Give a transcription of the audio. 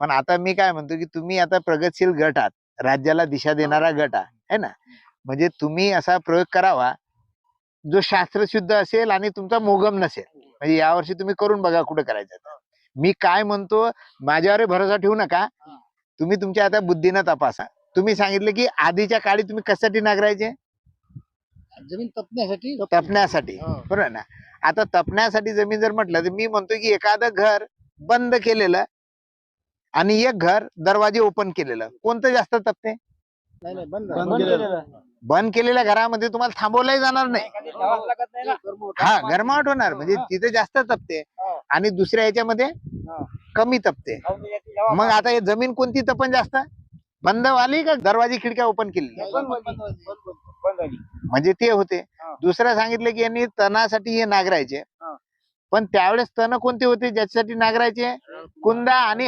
पण आता मी काय म्हणतो की तुम्ही आता प्रगतशील गट आहात. राज्याला दिशा देणारा गट आहे है ना? म्हणजे तुम्ही असा प्रयोग करावा जो शास्त्रशुद्ध असेल आणि तुमचा मोगम नसेल. म्हणजे यावर्षी तुम्ही करून बघा कुठं करायचं. मी काय म्हणतो माझ्यावर भरोसा ठेवू नका. तुम्ही तुमच्या आता बुद्धीनं तपासा. तुम्ही सांगितले की आधीच्या काळी तुम्ही कशासाठी नांगरायचे? जमीन तपण्यासाठी. तपण्यासाठी. हो. बरोबर ना? आता तपण्यासाठी जमीन जर म्हटलं तर मी म्हणतो की एखादं घर बंद केलेलं आणि एक घर दरवाजे ओपन केलेलं. कोणतं जास्त तपते? नाही नाही बंद. बंद केलेलं. बंद केलेल्या घरामध्ये तुम्हाला थांबवलंही जाणार नाही. हा गरमावट होणार. म्हणजे तिथे जास्त तपते. आणि दुसऱ्या याच्यामध्ये कमी तपते. मग आता हे जमीन कोणती तपन जास्त? बंद वाली का दरवाजे खिडक्या ओपन केलेली? म्हणजे ते होते. दुसरं सांगितलं की यांनी तणासाठी हे नागरायचे. पण त्यावेळेस तण कोणते होते? ज्याच्यासाठी नागरायचे? कुंदा आणि